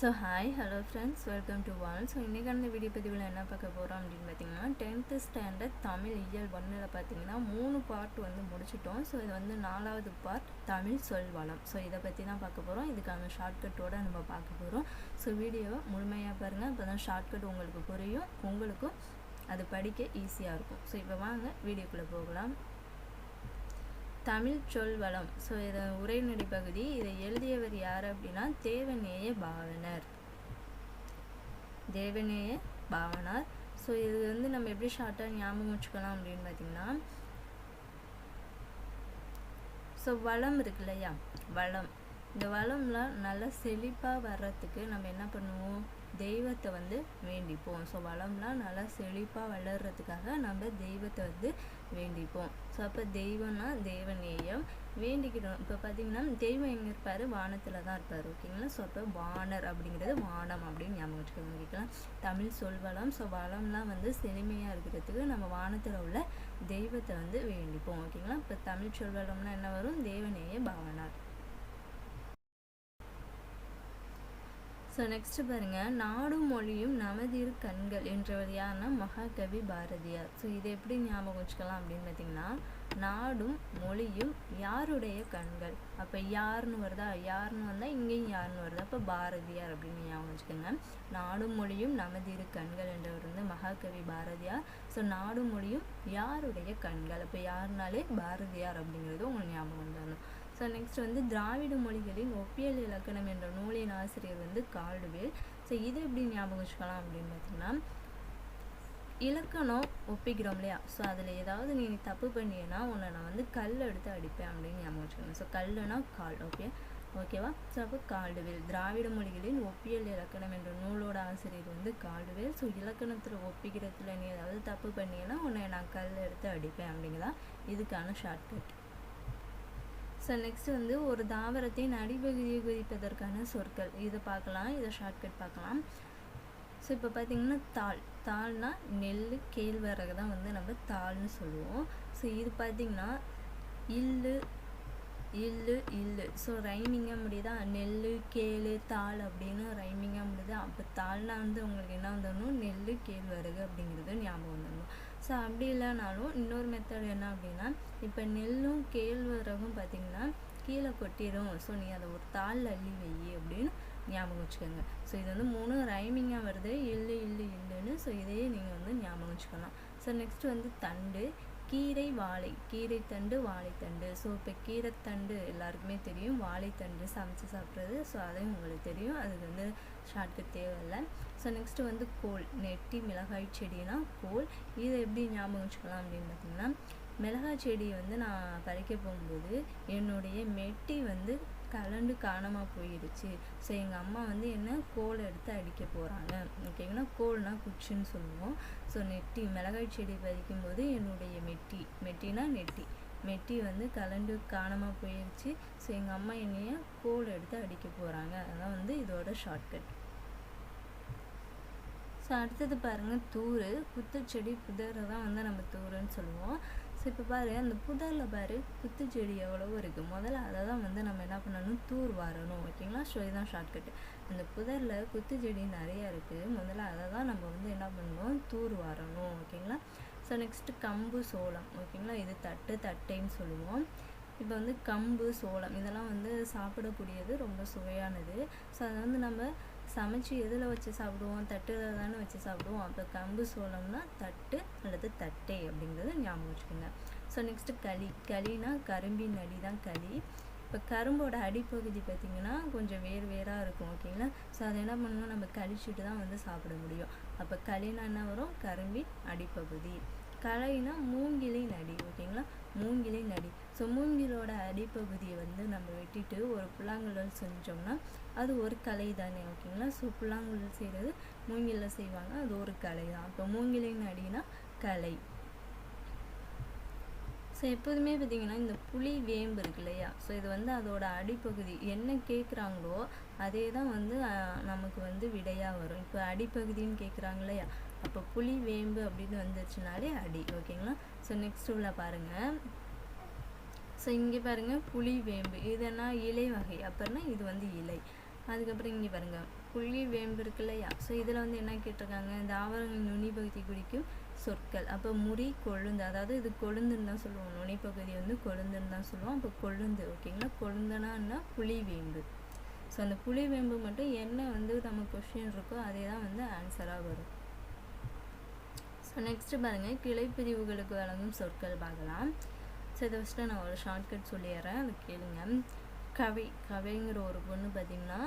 So hi hello friends welcome to wall so இன்றைக்கான video பதிவில் என்ன பார்க்க போகிறோம் அப்படின்னு பார்த்தீங்கன்னா டென்த்து ஸ்டாண்டர்ட் தமிழ் இயல் ஒன்றில் பார்த்தீங்கன்னா மூணு பார்ட் வந்து முடிச்சிட்டோம். ஸோ இது வந்து நாலாவது பார்ட் தமிழ் சொல் வளம். ஸோ இதை பற்றி தான் பார்க்க போகிறோம் இதுக்கான ஷார்ட்கட்டோடு நம்ம பார்க்க போகிறோம் ஸோ வீடியோவை முழுமையாக பாருங்கள் அப்போ தான் ஷார்ட்கட் உங்களுக்கு புரியும். உங்களுக்கும் அது படிக்க ஈஸியாக இருக்கும். ஸோ இப்போ வாங்க வீடியோக்குள்ளே போகலாம். தமிழ் சொல் வளம் ஸோ இதை உரைநடை பகுதி. இதை எழுதியவர் யார் அப்படின்னா தேவநேய பாவனர். தேவநேய பாவனார். ஸோ இது வந்து நம்ம எப்படி ஷார்ட்டாக ஞாபகம் வச்சுக்கலாம் அப்படின்னு பார்த்தீங்கன்னா ஸோ வளம் இருக்கு இல்லையா? வளம். இந்த வளம்லாம் நல்லா செழிப்பாக வர்றதுக்கு நம்ம என்ன பண்ணுவோம்? தெய்வத்தை வந்து வேண்டிப்போம். ஸோ வளம்லாம் நல்லா செழிப்பாக வளர்கிறதுக்காக நம்ம தெய்வத்தை வந்து வேண்டிப்போம். ஸோ அப்போ தெய்வம்னா தேவநேயம் வேண்டிக்கிடணும் இப்போ பார்த்தீங்கன்னா தெய்வம் எங்கே இருப்பார்? வானத்தில் தான் இருப்பார் ஓகேங்களா ஸோ அப்போ வானர் அப்படிங்கிறது வானம் அப்படின்னு ஞாபகம் வச்சுக்கோங்க ஓகேங்களா தமிழ் சொல் வளம். ஸோ வளம்லாம் வந்து செழுமையாக இருக்கிறதுக்கு நம்ம வானத்தில் உள்ள தெய்வத்தை வந்து வேண்டிப்போம் ஓகேங்களா இப்போ தமிழ் சொல் வளம்னா என்ன வரும்? தேவநேய பாவனார். ஸோ நெக்ஸ்ட் பாருங்கள் நாடும் மொழியும் நமதிரு கண்கள் என்றவர் யாருன்னா மகாகவி பாரதியார். ஸோ இதை எப்படி ஞாபகம் வச்சுக்கலாம் அப்படின்னு பார்த்தீங்கன்னா நாடும் மொழியும் யாருடைய கண்கள்? அப்போ யாருன்னு வருதா? யாருன்னு வந்தால் இங்கேயும் யாருன்னு வருதா? அப்போ பாரதியார் அப்படின்னு ஞாபகம் வச்சுக்கோங்க. நாடும் மொழியும் நமதிரு கண்கள் என்றவர் வந்து மகாகவி பாரதியார். ஸோ நாடும் மொழியும் யாருடைய கண்கள்? அப்போ யாருனாலே பாரதியார் அப்படிங்கிறது உங்களுக்கு ஞாபகம் வந்துடணும். ஸோ நெக்ஸ்ட் வந்து திராவிட மொழிகளின் ஒப்பியல் இலக்கணம் என்ற நூலின் ஆசிரியர் வந்து கால்டுவேல் ஸோ இது எப்படி ஞாபகம் வச்சுக்கலாம் அப்படின்னு பார்த்தீங்கன்னா இலக்கணம் ஒப்பிக்கிறோம் இல்லையா? ஸோ அதில் ஏதாவது நீ தப்பு பண்ணியன்னா உன்னை நான் வந்து கல் எடுத்து அடிப்பேன் அப்படின்னு ஞாபகம் வச்சுக்கணும் ஸோ கல்லுனா கால் ஓகே ஓகேவா ஸோ அப்போ கால்டுவேல் திராவிட மொழிகளின் ஒப்பியல் இலக்கணம் என்ற நூலோட ஆசிரியர் வந்து கால்டுவேல் ஸோ இலக்கணத்தில் ஒப்பிக்கிறதுல நீ ஏதாவது தப்பு பண்ணியன்னா உன்னை நான் கல் எடுத்து அடிப்பேன் அப்படிங்கிறதா? இதுக்கான ஷார்ட்கட் ஸோ நெக்ஸ்ட் வந்து ஒரு தாவரத்தின் அடிப்பகுதியை குறிப்பதற்கான சொற்கள். இதை பார்க்கலாம் இதை ஷார்ட்கட் பார்க்கலாம். ஸோ இப்போ பார்த்தீங்கன்னா தாள். தாள்னா நெல் கேழ்வரகு தான் வந்து நம்ம தாள்னு சொல்லுவோம். ஸோ இது பார்த்திங்கன்னா இல்லு இல்லு இல்லு. ஸோ ரைமிங்காக முடியுதா? நெல் கேளு தாள் அப்படின்னு ரைமிங்காக முடியுது? அப்போ தாள்னா வந்து உங்களுக்கு என்ன வந்துடணும்? நெல் கேழ்வரகு அப்படிங்கிறது ஞாபகம் வந்துடணும். ஸோ அப்படி இல்லைனாலும் இன்னொரு மெத்தட் என்ன அப்படின்னா இப்போ நெல்லும் கேழ்வரகும் பார்த்திங்கன்னா கீழே கொட்டிடும் ஸோ நீ அதை ஒரு தாளில் அள்ளி வை அப்படின்னு ஞாபகம் வச்சுக்கோங்க. ஸோ இது வந்து மூணு ரைமிங்காக வருது. இல்லு இல்லு இல்லுன்னு ஸோ இதையே நீங்கள் வந்து ஞாபகம் வச்சுக்கலாம். ஸோ நெக்ஸ்ட் வந்து தண்டு. கீரை வாழை. கீரை தண்டு வாழைத்தண்டு ஸோ இப்போ கீரைத்தண்டு எல்லாருக்குமே தெரியும். வாழைத்தண்டு சமைச்சு சாப்பிட்றது. ஸோ அதையும் உங்களுக்கு தெரியும். அதுக்கு வந்து ஷார்ட்கட் தேவையில்லை. ஸோ நெக்ஸ்ட்டு வந்து கோல். நெட்டி மிளகாய் செடினா கோல். இதை எப்படி ஞாபகம் வச்சுக்கலாம் அப்படின்னு பார்த்தீங்கன்னா மிளகாய் செடியை வந்து நான் பறிக்க போகும்போது என்னுடைய மெட்டி வந்து கலண்டு காணாமல் போயிடுச்சு. ஸோ எங்கள் அம்மா வந்து என்ன கோல் எடுத்து அடிக்க போகிறாங்க ஓகேங்களா கோல்னா குச்சின்னு சொல்லுவோம். ஸோ நெட்டி மிளகாய் செடி பறிக்கும்போது என்னுடைய மெட்டி. மெட்டினா நெட்டி. மெட்டி வந்து கலண்டு காணாமல் போயிடுச்சு. ஸோ எங்கள் அம்மா என்னைய கோல் எடுத்து அடிக்க போகிறாங்க அதான் வந்து இதோட ஷார்ட்கட் ஸோ அடுத்தது பாருங்கள் தூர் குத்துச்செடி புதரை தான் வந்து நம்ம தூருன்னு சொல்லுவோம். ஸோ இப்போ பாரு அந்த புதரில் பாரு குத்துச்செடி எவ்வளவோ இருக்குது முதல்ல அதை தான் வந்து நம்ம என்ன பண்ணணும்? தூர் வரணும். ஓகேங்களா? ஸோ இதுதான் ஷார்ட்கட் அந்த புதரில் குத்துச்செடி நிறையா இருக்குது முதல்ல அதை தான் நம்ம வந்து என்ன பண்ணணும்? தூர் வரணும். ஓகேங்களா? ஸோ நெக்ஸ்ட்டு கம்பு சோளம். ஓகேங்களா? இது தட்டு தட்டைன்னு சொல்லுவோம். இப்போ வந்து கம்பு சோளம். இதெல்லாம் வந்து சாப்பிடக்கூடியது ரொம்ப சுவையானது. ஸோ அதை வந்து நம்ம சமைச்சு எதில் வச்சு சாப்பிடுவோம்? தட்டில் தானே வச்சு சாப்பிடுவோம்? அப்போ கம்பு சோளம்னா தட்டு அல்லது தட்டை அப்படிங்கிறது ஞாபகம் வச்சுக்கோங்க. ஸோ நெக்ஸ்ட்டு களி. களினா கரும்பின் அடி தான் களி. இப்போ கரும்போட அடிப்பகுதி பார்த்திங்கன்னா கொஞ்சம் வேறு வேறாக இருக்கும் ஓகேங்களா ஸோ அதை என்ன பண்ணணும் நம்ம கழிச்சிட்டு தான் வந்து சாப்பிட முடியும். அப்போ களினா என்ன வரும்? கரும்பின் அடிப்பகுதி. களைனா மூங்கிலை நடி ஓகேங்களா மூங்கிலை நடி ஸோ மூங்கிலோட அடிப்பகுதியை வந்து நம்ம வெட்டிட்டு ஒரு புல்லாங்குழல் செஞ்சோம்னா அது ஒரு கலை தானே ஓகேங்களா? ஸோ புல்லாங்குழல் செய்கிறது மூங்கிலில் செய்வாங்க. அது ஒரு கலை தான். இப்போ மூங்கிலின் அடினா கலை. ஸோ எப்போதுமே பார்த்திங்கன்னா இந்த புளி வேம்பு இருக்கு இல்லையா? ஸோ இது வந்து அதோட அடிப்பகுதி. என்ன கேட்குறாங்களோ அதே தான் வந்து நமக்கு வந்து விடையாக வரும். இப்போ அடிப்பகுதின்னு கேட்குறாங்க இல்லையா? அப்போ புளி வேம்பு அப்படின்னு வந்துருச்சுனாலே அடி ஓகேங்களா? ஸோ நெக்ஸ்ட் உள்ள பாருங்கள் ஸோ இங்கே பாருங்கள் புளி வேம்பு. இதுனா இலை வகை. அப்புறம்னா இது வந்து இலை. அதுக்கப்புறம் இங்கே பாருங்க புளி வேம்பு இருக்கு இல்லையா? ஸோ இதில் வந்து என்ன கேட்டிருக்காங்க? தாவரங்கள் நுனி பகுதி குறிக்கும் சொற்கள். அப்போ முறி கொழுந்து. அதாவது இது கொழுந்துன்னு தான் சொல்லுவோம். நுனிப்பகுதி வந்து கொழுந்துன்னு தான் சொல்லுவோம். அப்போ கொழுந்து ஓகேங்களா கொழுந்தனான்னா புளி வேம்பு. ஸோ அந்த புளி வேம்பு மட்டும் என்ன வந்து நம்ம கொஷின் இருக்கோ அதே தான் வந்து ஆன்சராக வரும். ஸோ நெக்ஸ்ட்டு பாருங்கள் கிளைப்பிரிவுகளுக்கு வழங்கும் சொற்கள் பார்க்கலாம். ஸோ இதை ஃபஸ்ட்டு நான் ஒரு ஷார்ட்கட் சொல்லிடுறேன். அதை கேளுங்க. கவி கவிங்கிற ஒரு பொண்ணு பார்த்திங்கன்னா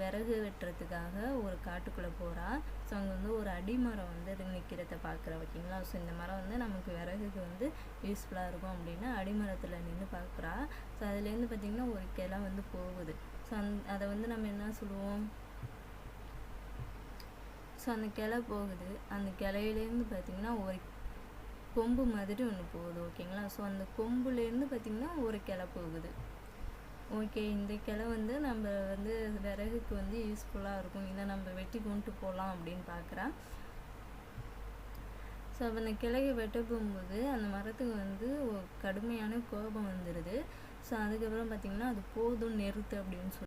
விறகு வெட்டுறதுக்காக ஒரு காட்டுக்குள்ளே போகிறா ஸோ அங்கே வந்து ஒரு அடிமரம் வந்து நிற்கிறத பார்க்குறா ஓகேங்களா? ஸோ இந்த மரம் வந்து நமக்கு விறகுக்கு வந்து யூஸ்ஃபுல்லாக இருக்கும் அப்படின்னா அடிமரத்தில் நின்று பார்க்குறா. ஸோ அதுலேருந்து பார்த்திங்கன்னா ஒரு கிளை வந்து போகுது. ஸோ அந் அதை வந்து நம்ம என்ன சொல்லுவோம்? ஸோ அந்த கிளை போகுது. அந்த கிளையிலேருந்து பார்த்திங்கன்னா ஒரு கொம்பு மாதிரி ஒன்று போகுது ஓகேங்களா? ஸோ அந்த கொம்புலேருந்து பார்த்திங்கன்னா ஒரு கிளை போகுது. ஓகே இந்த கிளை வந்து நம்ம வந்து விறகுக்கு வந்து யூஸ்ஃபுல்லாக இருக்கும். இதை நம்ம வெட்டி கொண்டு போகலாம் அப்படின்னு பார்க்குறேன் ஸோ அப்போ அந்த கிளையை வெட்ட போகும்போது அந்த மரத்துக்கு வந்து கடுமையான கோபம் வந்துடுது ஸோ அதுக்கப்புறம் பார்த்திங்கன்னா அது போதும் நிறுத்து அப்படின்னு சொல்லி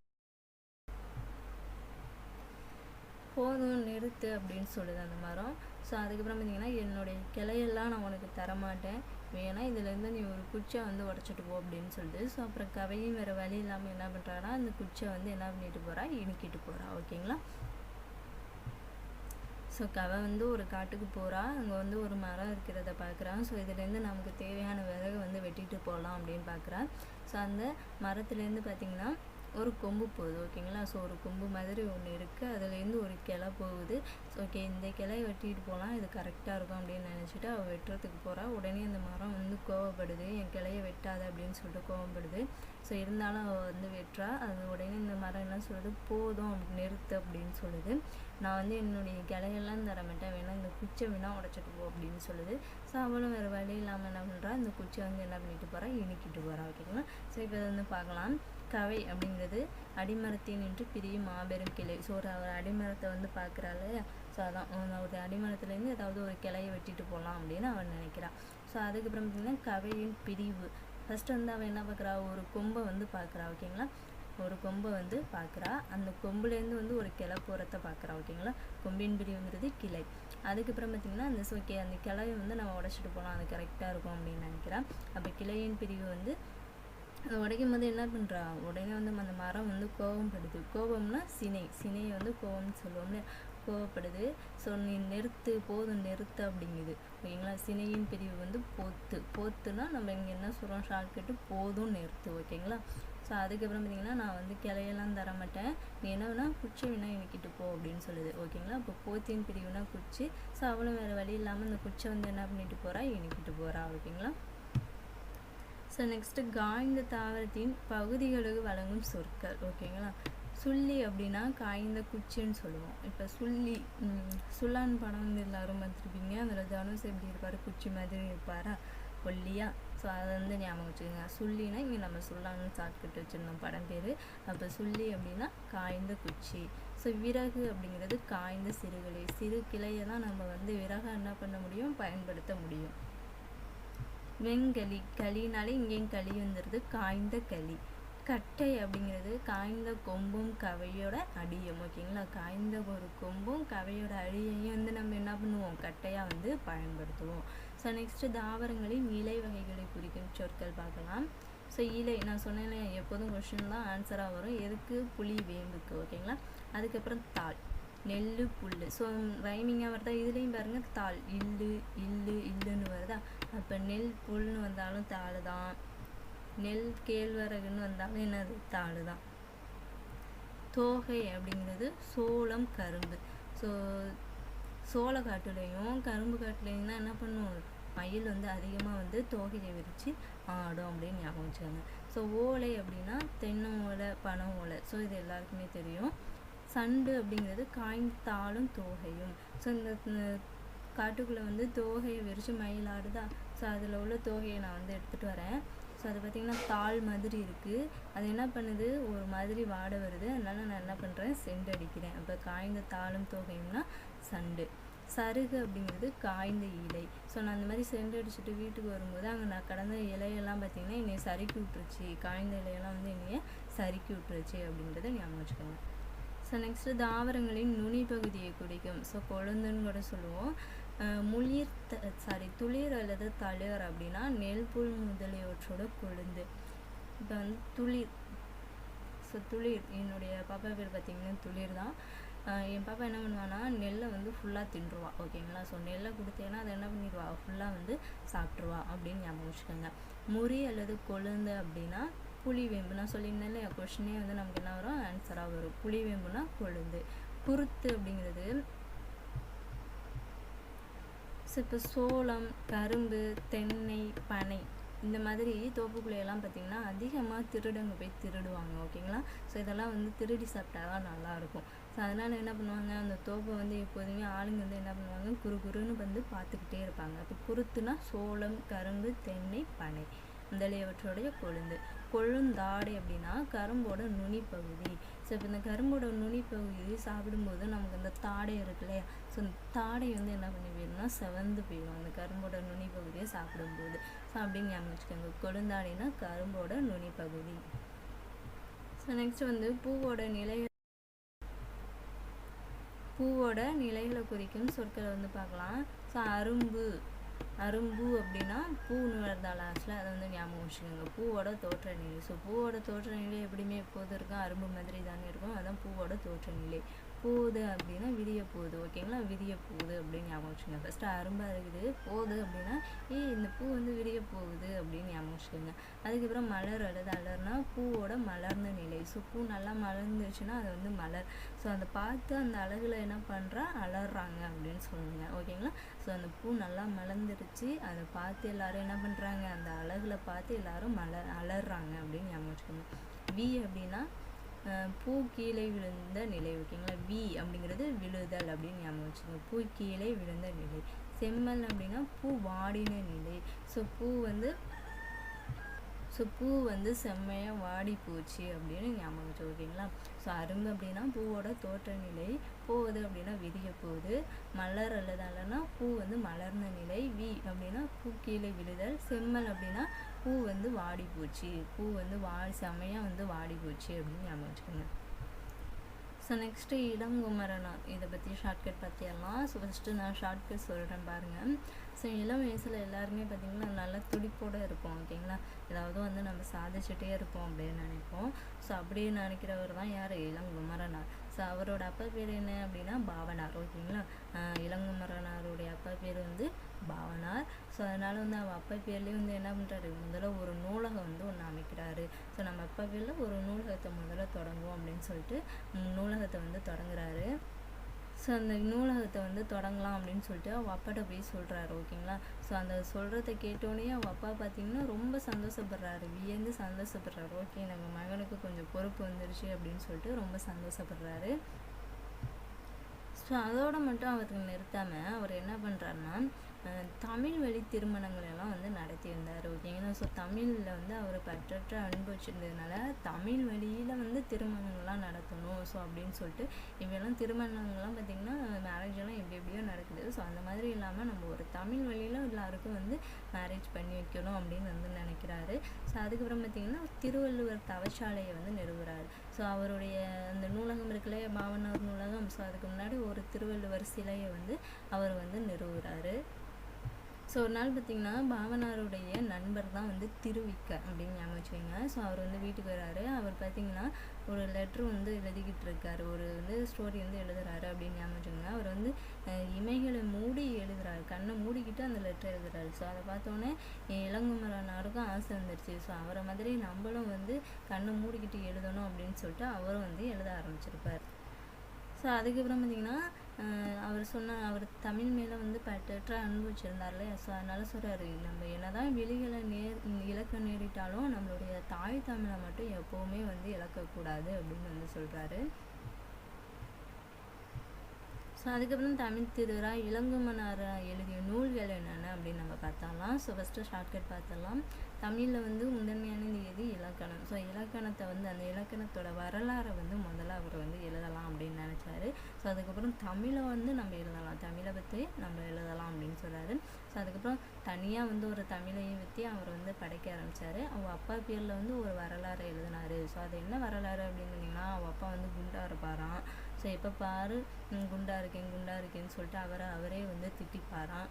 போதும் நிறுத்து அப்படின்னு சொல்லுது அந்த மரம். ஸோ அதுக்கப்புறம் பார்த்தீங்கன்னா என்னுடைய கிளையெல்லாம் நான் உனக்கு தரமாட்டேன். வேணா இதுலேருந்து நீ ஒரு குச்சை வந்து உடச்சிட்டு போ அப்படின்னு சொல்லிட்டு ஸோ அப்புறம் கவையும் வேறு வழி இல்லாமல் என்ன பண்ணுறான்னா அந்த குச்சை வந்து என்ன பண்ணிட்டு போகிறா இணுக்கிட்டு போகிறா ஓகேங்களா ஸோ கவை வந்து ஒரு காட்டுக்கு போகிறா அங்கே வந்து ஒரு மரம் இருக்கிறத பார்க்குறான் ஸோ இதுலேருந்து நமக்கு தேவையான விறகு வந்து வெட்டிட்டு போகலாம் அப்படின்னு பார்க்குறா ஸோ அந்த மரத்துலேருந்து பார்த்திங்கன்னா ஒரு கொம்பு போகுது ஓகேங்களா? ஸோ ஒரு கொம்பு மாதிரி ஒன்று இருக்குது அதுலேருந்து ஒரு கிளை போகுது. ஸோ ஓகே இந்த கிளையை வெட்டிட்டு போகலாம் இது கரெக்டாக இருக்கும் அப்படின்னு நினச்சிட்டு அவள் வெட்டுறதுக்கு போகிறா உடனே அந்த மரம் வந்து கோவப்படுது. என் கிளையை வெட்டாத அப்படின்னு சொல்லிட்டு கோவப்படுது. ஸோ இருந்தாலும் அவள் வந்து வெட்டுறா. அது உடனே இந்த மரம் என்ன சொல்லுது? போதும் அப்படி நிறுத்து அப்படின்னு சொல்லுது. நான் வந்து என்னுடைய கிளையெல்லாம் தர மாட்டேன். வேணால் இந்த குச்சை வேணால் உடச்சிட்டு போ அப்படின்னு சொல்லுது. ஸோ அவளும் வேறு வழி இல்லாமல் என்ன பண்ணுறா இந்த குச்சை வந்து என்ன பண்ணிட்டு போகிறா இனிக்கிட்டு போகிறா ஓகேங்களா? ஸோ இப்போ வந்து பார்க்கலாம். கவை அப்படிங்கிறது அடிமரத்தின் நின்று பிரியும் மாபெரும் கிளை. ஸோ ஒரு ஒரு அடிமரத்தை வந்து பார்க்குறாள் ஸோ அதான் ஒரு அடிமரத்துலேருந்து ஏதாவது ஒரு கிளையை வெட்டிட்டு போகலாம் அப்படின்னு அவன் நினைக்கிறான். ஸோ அதுக்கப்புறம் பார்த்திங்கன்னா கவையின் பிரிவு. ஃபஸ்ட்டு வந்து அவன் என்ன பார்க்குறா? ஒரு கொம்பை வந்து பார்க்குறா ஓகேங்களா ஒரு கொம்பை வந்து பார்க்குறா. அந்த கொம்புலேருந்து வந்து ஒரு கிளை போகிறத பார்க்குறா ஓகேங்களா கொம்பின் பிரிவுங்கிறது கிளை. அதுக்கப்புறம் பார்த்திங்கன்னா அந்த ஓகே அந்த கிளையை வந்து நம்ம உடச்சிட்டு போகலாம் அது கரெக்டாக இருக்கும் அப்படின்னு நினைக்கிறேன். அப்போ கிளையின் பிரிவு வந்து அதை உடைக்கும் போது என்ன பண்ணுறா உடனே வந்து அந்த மரம் வந்து கோபப்படுது கோபம்னா சினை. சினையை வந்து கோபம்னு சொல்லுவோம்ல. கோவப்படுது. ஸோ நீ நிறுத்து போதும் நிறுத்து அப்படிங்குது. ஓகேங்களா? சினையின் பிரிவு வந்து போத்து. போத்துனா நம்ம இங்கே என்ன சொல்கிறோம் ஷார்ட்கட்டு போதும் நிறுத்து. ஓகேங்களா? ஸோ அதுக்கப்புறம் பார்த்தீங்கன்னா நான் வந்து கிளையெல்லாம் தர மாட்டேன் நீ என்ன வேணால் குச்சி வேணால் இணைக்கிட்டு போ அப்படின்னு சொல்லுது. ஓகேங்களா? இப்போ போத்தின் பிரிவுனா குச்சி. ஸோ அவளும் வேறு வழி இல்லாமல் அந்த குச்சை வந்து என்ன பண்ணிட்டு போகிறா இணைக்கிட்டு போகிறா ஓகேங்களா? ஸோ நெக்ஸ்ட்டு காய்ந்த தாவரத்தின் பகுதிகளுக்கு வழங்கும் சொற்கள் ஓகேங்களா சுள்ளி அப்படின்னா காய்ந்த குச்சின்னு சொல்லுவோம். இப்போ சுள்ளி சுள்ளான் படம் வந்து எல்லாரும் பார்த்துருப்பீங்க. அதில் தனுஷ் எப்படி இருப்பார்? குச்சி மாதிரி இருப்பாரா? ஒல்லியா? ஸோ அதை வந்து ஞாபகம் வச்சுக்கோங்க. சுள்ளினா இங்கே நம்ம சுள்ளான்னு சாப்பிட்டு வச்சுருந்தோம் படம் பேர். அப்போ சுள்ளி அப்படின்னா காய்ந்த குச்சி. ஸோ விறகு அப்படிங்கிறது காய்ந்த சிறுகிளை சிறு கிளையை தான் நம்ம வந்து விறகு என்ன பண்ண முடியும்? பயன்படுத்த முடியும். வெண்களி களினாலே இங்கேயும் களி வந்துடுது காய்ந்த களி. கட்டை அப்படிங்கிறது காய்ந்த கொம்பும் கவையோட அடியும் ஓகேங்களா? காய்ந்த ஒரு கொம்பும் கவையோட அடியையும் வந்து நம்ம என்ன பண்ணுவோம்? கட்டையாக வந்து பயன்படுத்துவோம். ஸோ நெக்ஸ்ட்டு தாவரங்களின் இலை வகைகளை குறிக்கும் சொற்கள் பார்க்கலாம். ஸோ இலை நான் சொன்னேன் எப்போதும் கொஷின் தான் ஆன்சராக வரும். எதுக்கு? புளி வேம்புக்கு ஓகேங்களா? அதுக்கப்புறம் தாள். நெல் புல் ஸோ ரைமிங்காக வருதா? இதுலேயும் பாருங்க தாள். இல்லு இல்லு இல்லுன்னு வருதா? அப்போ நெல் புல்னு வந்தாலும் தாள் தான். நெல் கேழ்வரகுன்னு வந்தாலும் என்னது? தாள் தான். தோகை அப்படிங்கிறது சோளம் கரும்பு. ஸோ சோள காட்டுலேயும் கரும்பு காட்டுலேயும் தான் என்ன பண்ணுவோம்? மயில் வந்து அதிகமாக வந்து தோகையை விரித்து ஆடும் அப்படின்னு ஞாபகம் வச்சுக்கோங்க. ஸோ ஓலை அப்படின்னா தென்னை ஓலை பனை ஓலை. ஸோ இது எல்லாருக்குமே தெரியும். சண்டு அப்படிங்கிறது காய்ந்த தாளும் தோகையும். ஸோ இந்த காட்டுக்குள்ளே வந்து தோகையை விரித்து மயில் ஆடுதா ஸோ அதில் உள்ள தோகையை நான் வந்து எடுத்துகிட்டு வரேன். ஸோ அது பார்த்திங்கன்னா தாள் மாதிரி இருக்குது அது என்ன பண்ணுது? ஒரு மாதிரி வாடை வருது. அதனால நான் என்ன பண்ணுறேன் செண்டு அடிக்கிறேன். அப்போ காய்ந்த தாளும் தோகையும்னா சண்டு. சருகு அப்படிங்கிறது காய்ந்த இலை. ஸோ நான் அந்த மாதிரி செண்டு அடிச்சுட்டு வீட்டுக்கு வரும்போது அங்கே நான் கடந்த இலையெல்லாம் பார்த்திங்கன்னா என்னை சறுக்கி விட்டுருச்சு. காய்ந்த இலையெல்லாம் வந்து என்னைய சறுக்கி விட்டுருச்சு அப்படின்றத ஞாபகம் வச்சுக்கோங்க. ஸோ நெக்ஸ்ட்டு தாவரங்களின் நுனி பகுதியை குறிக்கும். ஸோ கொழுந்துன்னு கூட சொல்லுவோம். முளிர் முளிர் சாரி துளிர் அல்லது தளிர் அப்படின்னா நெல் புல் முதலியவற்றோட கொழுந்து. இப்போ வந்து துளிர் ஸோ துளிர் என்னுடைய பாப்பா பேர் பார்த்தீங்கன்னா துளிர் தான். என் பாப்பா என்ன பண்ணுவான்னா நெல்லை வந்து ஃபுல்லாக தின்றுவா. ஓகேங்களா? ஸோ நெல்லை கொடுத்தேன்னா அதை என்ன பண்ணிடுவா? ஃபுல்லாக வந்து சாப்பிட்ருவா அப்படின்னு ஞாபகம் வச்சுக்கோங்க. முறி அல்லது கொழுந்து அப்படின்னா புளிவேம்பு நான் சொல்லியிருந்தேன் இல்லையா கொஷினே வந்து நமக்கு என்ன வரும்? ஆன்சராக வரும். புளிவேம்புனா கொழுந்து. குருத்து அப்படிங்கிறது ஸோ இப்போ சோளம் கரும்பு தென்னை பனை இந்த மாதிரி தோப்புக்குள்ளையெல்லாம் பார்த்தீங்கன்னா அதிகமாக திருடங்க போய் திருடுவாங்க ஓகேங்களா? ஸோ இதெல்லாம் வந்து திருடி சாப்பிட்டா தான் நல்லாயிருக்கும். ஸோ அதனால் என்ன பண்ணுவாங்க? அந்த தோப்பை வந்து எப்போதுமே ஆளுங்க வந்து என்ன பண்ணுவாங்க? குறு குறுன்னு வந்து பார்த்துக்கிட்டே இருப்பாங்க. இப்போ குருத்துனா சோளம் கரும்பு தென்னை பனை. முதலியவற்றுடைய கொழுந்து. கொழுந்தாடை அப்படின்னா கரும்போட நுனி பகுதி ஸோ இப்போ இந்த கரும்போட நுனி பகுதி சாப்பிடும்போது நமக்கு இந்த தாடை இருக்கு இல்லையா? ஸோ அந்த தாடை வந்து என்ன பண்ணி போயிடும்னா செவந்து போயிடும் அந்த கரும்போட நுனி பகுதியை சாப்பிடும்போது. ஸோ அப்படின்னு ஞாபகம் வச்சுக்கோங்க. கொழுந்தாடைனா கரும்போட நுனி பகுதி ஸோ நெக்ஸ்ட் வந்து பூவோட நிலை பூவோட நிலைகளை குறிக்கும் சொற்களை வந்து பார்க்கலாம். ஸோ அரும்பு. அரும்பு அப்படின்னா பூன்னு வருதா லாஸ்ட்டில் அதை வந்து ஞாபகம் வச்சுக்கோங்க. பூவோட தோற்ற நிலை. ஸோ பூவோட தோற்ற நிலை எப்படியுமே எப்போதும் இருக்கும். அரும்பு மாதிரி தானே இருக்கும். அதான் பூவோட தோற்ற நிலை. போகுது அப்படின்னா விரிய போகுது ஓகேங்களா விரிய போகுது அப்படின்னு ஞாபகம் வச்சுக்கோங்க. ஃபஸ்ட்டு அரும்பாக இருக்குது போகுது அப்படின்னா ஏ இந்த பூ வந்து விரிய போகுது அப்படின்னு ஞாபகம் வச்சுக்கோங்க. அதுக்கப்புறம் மலர் அல்லது அலர்னா பூவோட மலர்ந்த நிலை. ஸோ பூ நல்லா மலர்ந்துருச்சுன்னா அது வந்து மலர். ஸோ அதை பார்த்து அந்த அழகில் என்ன பண்ணுறா அலறாங்க அப்படின்னு சொல்லுங்க. ஓகேங்களா ஸோ அந்த பூ நல்லா மலர்ந்துருச்சு அதை பார்த்து எல்லாரும் என்ன பண்ணுறாங்க அந்த அழகில் பார்த்து எல்லாரும் மலர் அலறாங்க அப்படின்னு ஞாபகம் வச்சுக்கோங்க. வி அப்படின்னா பூ கீழே விழுந்த நிலை ஓகேங்களா? வி அப்படிங்கிறது விழுதல் அப்படின்னு ஞாபகம் வச்சுக்கோங்க. பூ கீழே விழுந்த நிலை. செம்மல் அப்படின்னா பூ வாடின நிலை. ஸோ பூ வந்து ஸோ பூ வந்து செம்மையாக வாடி போச்சு அப்படின்னு ஞாபகம் வச்சு ஓகேங்களா? ஸோ அரும்பு அப்படின்னா பூவோட தோற்ற நிலை. போகுது அப்படின்னா விரிய போகுது. மலர் அல்லது அல்லனா பூ வந்து மலர்ந்த நிலை. வி அப்படின்னா பூ கீழே விழுதல். செம்மல் அப்படின்னா பூ வந்து வாடி போச்சு பூ வந்து வா செமையாக வந்து வாடி போச்சு அப்படின்னு ஞாபகம் வச்சுக்கோங்க. ஸோ நெக்ஸ்ட்டு இளங்குமரனார் இதை பற்றி ஷார்ட்கட் பற்றியெல்லாம் ஸோ ஃபஸ்ட்டு நான் ஷார்ட்கட் சொல்கிறேன் பாருங்கள் ஸோ இளம் வயசில் எல்லாருமே பார்த்திங்கன்னா நல்லா துடிப்போடு இருப்போம் ஓகேங்களா ஏதாவது வந்து நம்ம சாதிச்சுட்டே இருப்போம் அப்படின்னு நினைப்போம். ஸோ அப்படி நினைக்கிறவர் தான் யார்? இளங்குமரனார் ஸோ அவரோட அப்பா பேர் என்ன அப்படின்னா பாவனார் ஓகேங்களா இளங்குமரனாருடைய அப்பா பேர் வந்து பாவனார். ஸோ அதனால் வந்து அவள் அப்பா பேர்லேயே வந்து என்ன பண்ணுறாரு முதல்ல ஒரு நூலகம் வந்து ஒன்று அமைக்கிறாரு. ஸோ நம்ம அப்பா பேரில் ஒரு நூலகத்தை முதல்ல தொடங்குவோம் அப்படின்னு சொல்லிட்டு நூலகத்தை வந்து தொடங்குறாரு. ஸோ அந்த நூலகத்தை வந்து தொடங்கலாம் அப்படின்னு சொல்லிட்டு அவள் அப்பாட்ட போய் சொல்கிறாரு ஓகேங்களா? ஸோ அந்த சொல்கிறத கேட்டோடனே அவள் அப்பா பார்த்தீங்கன்னா ரொம்ப சந்தோஷப்படுறாரு வியந்து சந்தோஷப்படுறாரு. ஓகே நம்ம மகனுக்கு கொஞ்சம் பொறுப்பு வந்துருச்சு அப்படின்னு சொல்லிட்டு ரொம்ப சந்தோஷப்படுறாரு. ஸோ அதோட மட்டும் அவருக்கு நிறுத்தாமல் அவர் என்ன பண்ணுறாருன்னா தமிழ் வழி திருமணங்கள் எல்லாம் வந்து நடத்தியிருந்தார் ஓகேங்களா? ஸோ தமிழில் வந்து அவர் பற்றற்ற அனுபவிச்சிருந்ததுனால தமிழ் வழியில் வந்து திருமணங்கள்லாம் நடத்தணும் ஸோ அப்படின்னு சொல்லிட்டு இப்பெல்லாம் திருமணங்கள்லாம் பார்த்திங்கன்னா மேரேஜ் எல்லாம் எப்படி எப்படியோ நடக்குது. ஸோ அந்த மாதிரி இல்லாமல் நம்ம ஒரு தமிழ் வழியில் எல்லாருக்கும் வந்து மேரேஜ் பண்ணி வைக்கணும் அப்படின்னு வந்து நினைக்கிறாரு. ஸோ அதுக்கப்புறம் பார்த்திங்கன்னா திருவள்ளுவர் தவசாலையை வந்து நிறுவுறாரு. ஸோ அவருடைய அந்த நூலகம் இருக்குல்ல பாவனார் நூலகம். ஸோ அதுக்கு முன்னாடி ஒரு திருவள்ளுவர் சிலையை வந்து அவர் வந்து நிறுவுகிறாரு ஸோ ஒரு நாள் பார்த்தீங்கன்னா பாவனாருடைய நண்பர் தான் வந்து திருவிக்க அப்படின்னு ஞாபகம் வச்சுக்கோங்க. ஸோ அவர் வந்து வீட்டுக்கு வராரு. அவர் பார்த்தீங்கன்னா ஒரு லெட்ரு வந்து எழுதிக்கிட்டு இருக்காரு. ஒரு வந்து ஸ்டோரி வந்து எழுதுறாரு அப்படின்னு ஞாபகம் வச்சுக்கோங்க. அவர் வந்து இமைகளை மூடி எழுதுறாரு. கண்ணை மூடிக்கிட்டு அந்த லெட்டர் எழுதுறாரு. ஸோ அதை பார்த்தோன்னே இளங்குமரனாருக்கும் ஆசை வந்துருச்சு. ஸோ அவரை மாதிரி நம்மளும் வந்து கண்ணை மூடிக்கிட்டு எழுதணும் அப்படின்னு சொல்லிட்டு அவரும் வந்து எழுத ஆரம்பிச்சிருப்பார். ஸோ அதுக்கப்புறம் பார்த்தீங்கன்னா அவர் சொன்ன அவர் தமிழ் மேலே வந்து பற்றற்ற அன்பு வச்சுருந்தார் இல்லையா ஸோ அதனால சொல்கிறாரு நம்ம என்னதான் வெளிகளை நேர் இழக்க நேரிட்டாலும் நம்மளுடைய தாய் தமிழை மட்டும் எப்போவுமே வந்து இழக்கக்கூடாது அப்படின்னு வந்து சொல்கிறாரு ஸோ அதுக்கப்புறம் தமிழ் திருவிழா இளங்குமனார் எழுதிய நூல்கள் என்னென்ன அப்படின்னு நம்ம பார்த்தலாம் ஸோ ஃபஸ்ட்டு ஷார்ட்கட் பார்த்தலாம் தமிழில் வந்து முதன்மையானது எது இலக்கணம். ஸோ இலக்கணத்தை வந்து அந்த இலக்கணத்தோட வரலாறை வந்து முதல்ல அவர் வந்து எழுதலாம் அப்படின்னு நினச்சாரு. ஸோ அதுக்கப்புறம் தமிழை வந்து நம்ம எழுதலாம். தமிழை பற்றி நம்ம எழுதலாம் அப்படின்னு சொல்கிறாரு ஸோ அதுக்கப்புறம் தனியாக வந்து ஒரு தமிழையும் பற்றி அவர் வந்து படைக்க ஆரம்பித்தார் அவங்க அப்பா பேரில் வந்து ஒரு வரலாறு எழுதினார். ஸோ அது என்ன வரலாறு அப்படின்னு சொன்னீங்கன்னா அவள் அப்பா வந்து குண்டா இருப்பாராம். ஸோ எப்போ பாரு குண்டா இருக்கேன் குண்டா இருக்கேன்னு சொல்லிட்டு அவரை அவரே வந்து திட்டிப்பாராம்.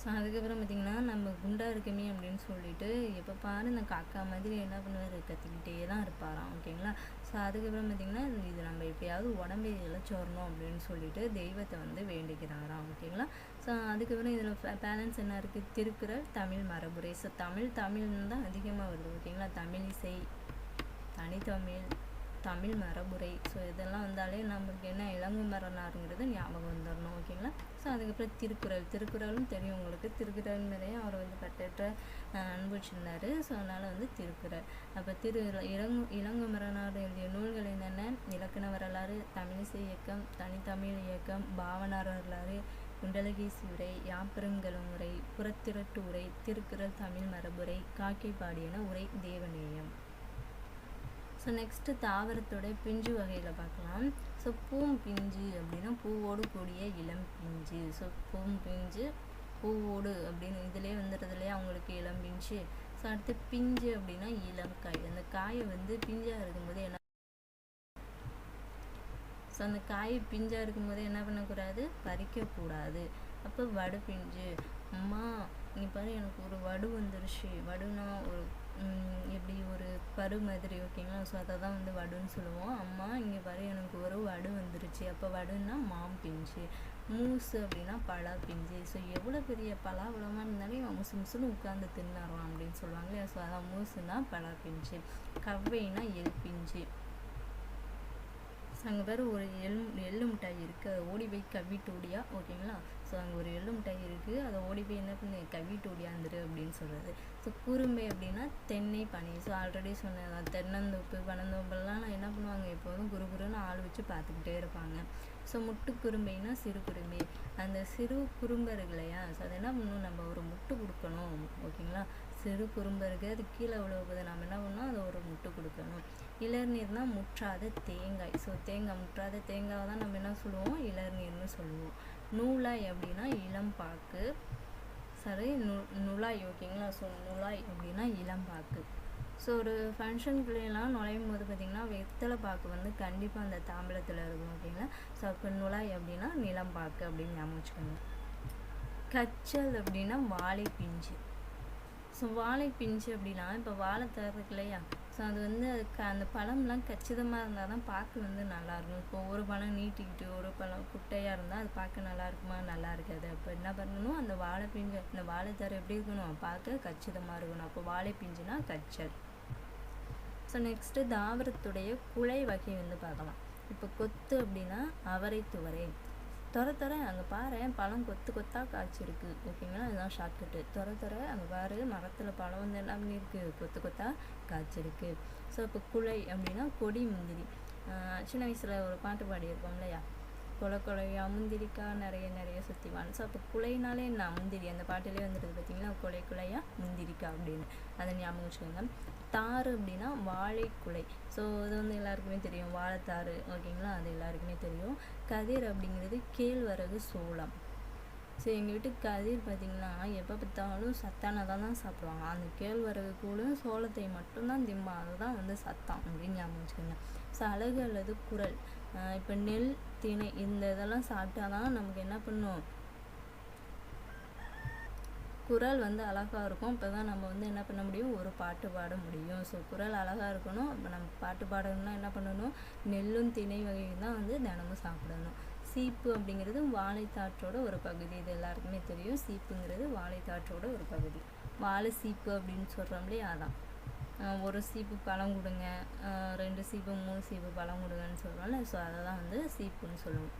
ஸோ அதுக்கப்புறம் பார்த்திங்கன்னா நம்ம குண்டா இருக்கமே அப்படின்னு சொல்லிட்டு எப்போ பாரு இந்த காக்கா மாதிரி என்ன பண்ணுவார்? கத்திக்கிட்டே தான் இருப்பாராம் ஓகேங்களா? ஸோ அதுக்கப்புறம் பார்த்திங்கன்னா இது நம்ம எப்படியாவது உடம்பை இழைச்சிடணும் அப்படின்னு சொல்லிட்டு தெய்வத்தை வந்து வேண்டிக்கிறாராம் ஓகேங்களா? ஸோ அதுக்கப்புறம் இதில் பேலன்ஸ் என்ன இருக்குது திருக்குறள் தமிழ் மரபுரை. ஸோ தமிழ் தமிழ்னு தான் அதிகமாக வருது ஓகேங்களா? தமிழ் இசை தனித்தமிழ் தமிழ் மரபுரை. ஸோ இதெல்லாம் வந்தாலே நம்மளுக்கு என்ன இளங்கு மரனாருங்கிறது ஞாபகம் வந்துடணும் ஓகேங்களா ஸோ அதுக்கப்புறம் திருக்குறள். திருக்குறளும் தெரியும் உங்களுக்கு. திருக்குறள் மேலேயே அவர் வந்து பட்டற்ற அனுபவிச்சிருந்தார் ஸோ அதனால் வந்து திருக்குறள். அப்போ திரு இளங்கு இளங்கு மரனார் எழுதிய நூல்கள் என்னென்ன? இலக்கண வரலாறு தமிழிசை இயக்கம் தனித்தமிழ் இயக்கம் பாவனார் வரலாறு குண்டலகேசி உரை யாப்பெருங்கலம் உரை புறத்திரட்டு உரை திருக்குறள் தமிழ் மரபுரை காக்கை பாடியன உரை தேவநேயம். ஸோ நெக்ஸ்ட்டு தாவரத்தோட பிஞ்சு வகையில் பார்க்கலாம். ஸோ பூம் பிஞ்சு அப்படின்னா பூவோடு கூடிய இளம் பிஞ்சு. ஸோ பூம் பிஞ்சு பூவோடு அப்படின்னு இதிலே வந்துடுறதுலேயே அவங்களுக்கு இளம் பிஞ்சு. ஸோ அடுத்து பிஞ்சு அப்படின்னா இளம் காய். அந்த காயை வந்து பிஞ்சாக இருக்கும்போது என்ன ஸோ அந்த காய் பிஞ்சாக இருக்கும்போது என்ன பண்ணக்கூடாது? பறிக்கக்கூடாது. அப்போ வடு பிஞ்சு. அம்மா நீ பாரு எனக்கு ஒரு வடு வந்துருச்சு. வடுனா ஒரு எப்படி ஒரு பரு மாதிரி ஓகேங்களா? ஸோ அதை தான் வந்து வடுன்னு சொல்லுவோம். அம்மா இங்கே பாரு எனக்கு ஒரு வடு வந்துருச்சு. அப்போ வடுன்னா மாம் பிஞ்சு மூசு அப்படின்னா பலா பிஞ்சு. ஸோ எவ்வளோ பெரிய பலாபலமாக இருந்தாலும் இவன் முசு முசுன்னு உட்காந்து தின்னாரான் அப்படின்னு சொல்லுவாங்க இல்லையா? ஸோ அதான் மூசுனா பலா பிஞ்சு கவ்வைனா எல் பிஞ்சு. ஸோ அங்கே வேறு ஒரு எள் எள்ளு மிட்டாய் இருக்குது அதை ஓடி போய் கவ்விட்டு ஓடியா ஓகேங்களா? ஸோ அங்கே ஒரு எள்ளு மிட்டாய் இருக்குது அதை ஓடி போய் என்ன பண்ணு? கவ்விட்டு ஓடியாந்துரு அப்படின்னு சொல்கிறது ஸோ குறும்பை அப்படின்னா தென்னை பனை. ஸோ ஆல்ரெடி சொன்னேன் தென்னந்தோப்பு பனந்தோப்பெல்லாம் என்ன பண்ணுவாங்க எப்போதும் குரு குருன்னு ஆள் வச்சு பார்த்துக்கிட்டே இருப்பாங்க. ஸோ முட்டு குறும்பைனா சிறு குறும்பை அந்த சிறு குறும்பை இருக்கு இல்லையா ஸோ அது என்ன பண்ணணும் நம்ம ஒரு முட்டு கொடுக்கணும் ஓகேங்களா? சிறு குறும்பை இருக்குது அது கீழே விழுவுது நம்ம என்ன பண்ணோம் அதை ஒரு முட்டு கொடுக்கணும். இளநீர்னா முற்றாத தேங்காய். ஸோ தேங்காய் முற்றாத தேங்காய் தான் நம்ம என்ன சொல்லுவோம் இளநீர்னு சொல்லுவோம். நூலாய் அப்படின்னா இளம்பாக்கு சரி நு நுழாய் ஓகேங்களா? ஸோ நுழாய் அப்படின்னா இளம்பாக்கு ஸோ ஒரு ஃபங்க்ஷனுக்குள்ளேலாம் நுழையும் போது பார்த்திங்கன்னா வெத்தலை பாக்கு வந்து கண்டிப்பாக அந்த தாம்பலத்தில் இருக்கும் ஓகேங்களா? ஸோ அப்போ நுழாய் அப்படின்னா நிலம்பாக்கு அப்படின்னு ஞாபகம் வச்சுக்கோங்க. கச்சல் அப்படின்னா வாழை பிஞ்சு ஸோ வாழை பிஞ்சு அப்படின்னா இப்போ வாழை தரதுக்கு இல்லையா? ஸோ அது வந்து அதுக்கு அந்த பழம்லாம் கச்சிதமாக இருந்தால் தான் பார்க்க வந்து நல்லாயிருக்கும் இப்போ ஒரு பழம் நீட்டிக்கிட்டு ஒரு பழம் குட்டையாக இருந்தால் அது பார்க்க நல்லா இருக்குமா நல்லா இருக்காது அப்போ என்ன பண்ணணும்? அந்த வாழை பிஞ்சு அந்த வாழைத்தார் எப்படி இருக்கணும்? பார்க்க கச்சிதமாக இருக்கணும். அப்போ வாழை பிஞ்சுனா கச்சல் ஸோ நெக்ஸ்ட்டு தாவரத்துடைய குலை வகை வந்து பார்க்கலாம். இப்போ கொத்து அப்படின்னா அவரை துவரை தொர தொர அங்கே பாரு பழம் கொத்து கொத்தாக காய்ச்சிருக்கு. ஓகேங்களா? இதுதான் ஷார்ட்கட்டு துறை துறை அங்கே பாரு மரத்தில் பழம் வந்து என்ன பண்ணியிருக்கு? கொத்து கொத்தா காய்ச்சிருக்கு. ஸோ இப்போ குலை அப்படின்னா கொடி முந்திரி. ஆஹ் சின்ன வயசில் ஒரு பாட்டு பாடியிருப்போம் இல்லையா கொலை கொலையா முந்திரிக்கா நிறைய நிறைய சுற்றிவான் ஸோ அப்போ குலைனாலே என்ன? முந்திரி. அந்த பாட்டிலே வந்துடுது பார்த்தீங்களா கொலை குலையா முந்திரிக்கா அப்படின்னு. அதை ஞாபகம் வச்சுக்கோங்க. தாறு அப்படின்னா வாழைக்குலை. ஸோ இது வந்து எல்லாருக்குமே தெரியும். வாழைத்தாறு ஓகேங்களா? அது எல்லாருக்குமே தெரியும். கதிர் அப்படிங்கிறது கேழ்வரகு சோளம். ஸோ எங்கள் வீட்டு கதிர் பார்த்திங்கன்னா எப்போ பார்த்தாலும் சத்தானதாக தான் சாப்பிடுவாங்க. அந்த கேழ்வரகு கூட சோளத்தை மட்டும்தான் திம்பா அதுதான் வந்து சத்தம் அப்படின்னு ஞாபகம் வச்சுக்கோங்க. ஸோ அழகு அல்லது குரல். இப்போ நெல் திணை இந்த இதெல்லாம் சாப்பிட்டா தான் நமக்கு என்ன பண்ணும்? குரல் வந்து அழகாக இருக்கும். இப்போ தான் நம்ம வந்து என்ன பண்ண முடியும்? ஒரு பாட்டு பாட முடியும். ஸோ குரல் அழகாக இருக்கணும். இப்போ நம்ம பாட்டு பாடணும்னா என்ன பண்ணணும்? நெல்லும் திணை வகையும் தான் வந்து தினமும் சாப்பிடணும். சீப்பு அப்படிங்கிறது வாழைத்தாற்றோட ஒரு பகுதி. இது எல்லாருக்குமே தெரியும். சீப்புங்கிறது வாழைத்தாற்றோட ஒரு பகுதி. வாழை சீப்பு அப்படின்னு சொல்கிறோம்லே அதான். ஒரு சீப்பு பழம் கொடுங்க. ரெண்டு சீப்பு மூணு சீப்பு பழம் கொடுங்கன்னு சொல்கிறோம்ல ஸோ அதை தான் வந்து சீப்புன்னு சொல்லுவோம்.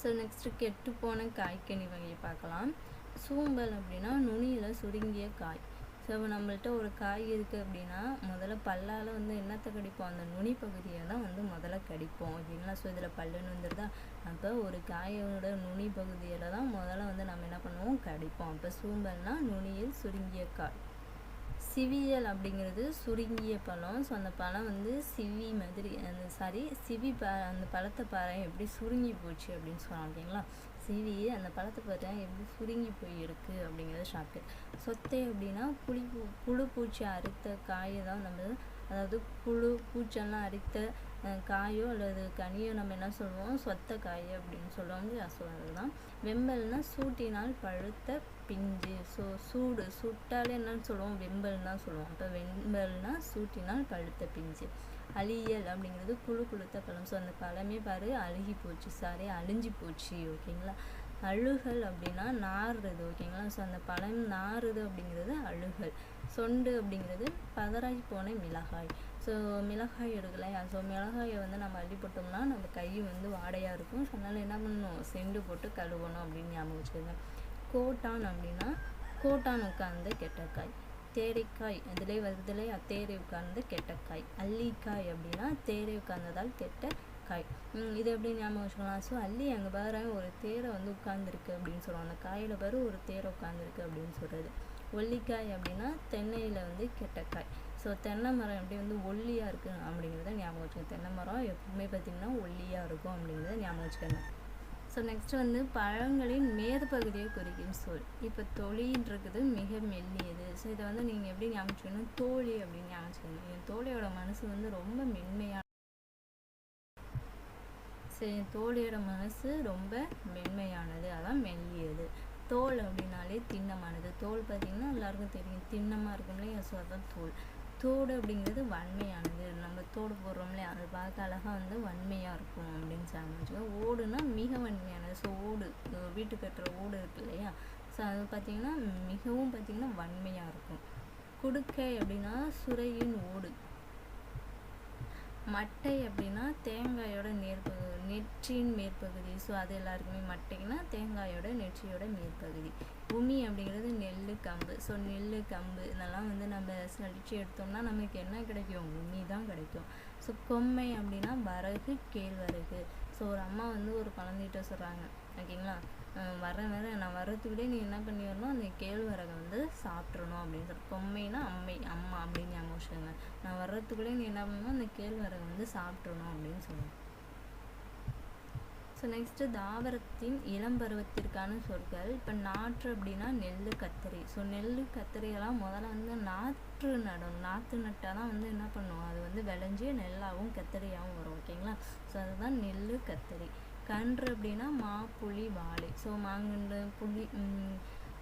ஸோ நெக்ஸ்ட்டு கெட்டு போன காய்கனி வகையை பார்க்கலாம். சூம்பல் அப்படின்னா நுனியில் சுருங்கிய காய். ஸோ இப்போ நம்மள்ட்ட ஒரு காய் இருக்குது அப்படின்னா முதல்ல பல்லால் வந்து என்னத்தை கடிப்போம்? அந்த நுனி பகுதியை தான் வந்து முதல்ல கடிப்போம். ஓகேங்களா ஸோ இதில் பல்லுன்னு வந்துடுதா அப்போ ஒரு காயோட நுனி பகுதியில் தான் முதல்ல வந்து நம்ம என்ன பண்ணுவோம்? கடிப்போம். அப்போ சூம்பல்னா நுனியில் சுருங்கிய காய். சிவியல் அப்படிங்கிறது சுருங்கிய பழம். ஸோ அந்த பழம் வந்து சிவி மாதிரி அந்த சாரி சிவி ப அந்த பழத்தை பாறை எப்படி சுருங்கி போச்சு அப்படின்னு சொல்லலாம் ஓகேங்களா சிவி அந்த பழத்தை பார்த்தா எப்படி சுருங்கி போய் இருக்கு அப்படிங்கிறது ஷாக்கு சொத்தை அப்படின்னா புளி பூ புழு பூச்சி அறுத்த காயை தான் நம்ம அதாவது புழு பூச்செல்லாம் அரித்த காயோ அல்லது கனியோ நம்ம என்ன சொல்லுவோம்? சொத்த காய் அப்படின்னு சொல்லுவாங்க. ஸோ அதுதான். வெம்பல்னா சூட்டினால் பழுத்த பிஞ்சு. ஸோ சூடு சுட்டாலே என்னன்னு சொல்லுவோம்? வெம்பல் தான் சொல்லுவோம். அப்போ வெம்பல்னா சூட்டினால் பழுத்த பிஞ்சு. அழியல் அப்படிங்கிறது குழு குளுத்த பழம் ஸோ அந்த பழமே பாரு அழுகி போச்சு சாரி அழிஞ்சு போச்சு ஓகேங்களா? அழுகல் அப்படின்னா நாறுறது ஓகேங்களா? ஸோ அந்த பழம் நாறுது அப்படிங்கிறது அழுகல். சொண்டு அப்படிங்கிறது பதறாய் போன மிளகாய். ஸோ மிளகாய் எடுக்கலையா ஸோ மிளகாயை வந்து நம்ம அள்ளி போட்டோம்னா நம்ம கை வந்து வாடையாக இருக்கும். ஸோ அதனால் என்ன பண்ணணும்? செண்டு போட்டு கழுவணும் அப்படின்னு ஞாபகம் வச்சுருந்தேன் கோட்டான் அப்படின்னா கோட்டான் உட்கார்ந்த கெட்டக்காய். தேரைக்காய் அதிலே வருதிலே அத்தேரை உட்கார்ந்த கெட்டக்காய் அல்லிக்காய் அப்படின்னா தேரை உட்கார்ந்ததால் கெட்ட காய். இது எப்படி ஞாபகம் வச்சுக்கலாம் ஸோ அல்லி அங்கே பாரு ஒரு தேரை வந்து உட்கார்ந்துருக்கு அப்படின்னு சொல்லுவாங்க. அந்த காயில் பாரு ஒரு தேரை உட்கார்ந்துருக்கு அப்படின்னு சொல்கிறது ஒல்லிக்காய் அப்படின்னா தென்னையில் வந்து கெட்டக்காய் ஸோ தென்னை மரம் எப்படி வந்து ஒல்லியாக இருக்குது அப்படிங்கிறத ஞாபகம் வச்சுக்கோங்க. தென்னை மரம் எப்பவுமே பார்த்திங்கன்னா ஒல்லியாக இருக்கும் அப்படிங்கிறத ஞாபகம் வச்சுக்கோங்க. ஸோ நெக்ஸ்ட் வந்து பழங்களின் மேற்பகுதியை குறிக்கும் சொல். இப்போ தொழின்றது மிக மெல்லியது. ஸோ இதை வந்து நீங்கள் எப்படி ஞாபகம் தோழி அப்படின்னு ஞாபகம் என் தோழியோட மனசு வந்து ரொம்ப மென்மையான சரி என் தோழியோட மனசு ரொம்ப மென்மையானது. அதான் மெல்லியது. தோல் அப்படின்னாலே திண்ணமானது. தோல் பார்த்தீங்கன்னா எல்லாருக்கும் தெரியும். திண்ணமாக இருக்கும் இல்லையா ஸோ அதான் தோல். தோடு அப்படிங்கிறது வன்மையானது. நம்ம தோடு போடுறோம் இல்லையா பார்க்க அழகாக வந்து வன்மையாக இருக்கும் அப்படின்னு சொல்லி ஓடுனா மிக வன்மையானது. ஸோ ஓடு வீட்டு கட்டுற ஓடு இருக்கு இல்லையா? ஸோ அது பார்த்தீங்கன்னா மிகவும் பார்த்தீங்கன்னா வன்மையாக இருக்கும். குடுக்கை அப்படின்னா சுரையின் ஓடு. மட்டை அப்படின்னா தேங்காயோட நேர்பகு நெற்றியின் மேற்பகுதி. ஸோ அது எல்லாருக்குமே மட்டைனா தேங்காயோட நெற்றியோட மேற்பகுதி. பூமி அப்படிங்கிறது நெல் கம்பு. ஸோ நெல் கம்பு இதெல்லாம் வந்து நம்ம சலிச்சு எடுத்தோம்னா நமக்கு என்ன கிடைக்கும்? பூமி தான் கிடைக்கும். ஸோ கொம்மை அப்படின்னா வரகு கேழ்வரகு. ஸோ ஒரு அம்மா வந்து ஒரு குழந்தைகிட்ட சொல்கிறாங்க ஓகேங்களா? வர வரேன் வரேன் நான் வர்றதுக்குள்ளே நீ என்ன பண்ணி வரணும் அந்த கேழ்வரகை வந்து சாப்பிட்றணும் அப்படின்னு சொல்லி. கொம்மைனா அம்மை அம்மா அப்படின்னு ஞாபகம் வச்சுக்கோங்க. நான் வர்றதுக்குள்ளே நீ என்ன பண்ணணும்? அந்த கேழ்வரகை வந்து சாப்பிட்றணும் அப்படின்னு சொல்லுவேன் ஸோ நெக்ஸ்ட்டு தாவரத்தின் இளம் பருவத்திற்கான சொற்கள். இப்போ நாற்று அப்படின்னா நெல் கத்திரி. ஸோ நெல் கத்தரியெல்லாம் முதல்ல வந்து நாற்று நடணும் நாற்று நட்டால் தான் வந்து என்ன பண்ணுவோம்? அது வந்து விளைஞ்சி நெல்லாகவும் கத்தரியாகவும் வரும். ஓகேங்களா ஸோ அதுதான் நெல் கத்திரி. கன்று அப்படின்னா மா புளி வாழை. ஸோ மாங்கன்று புளி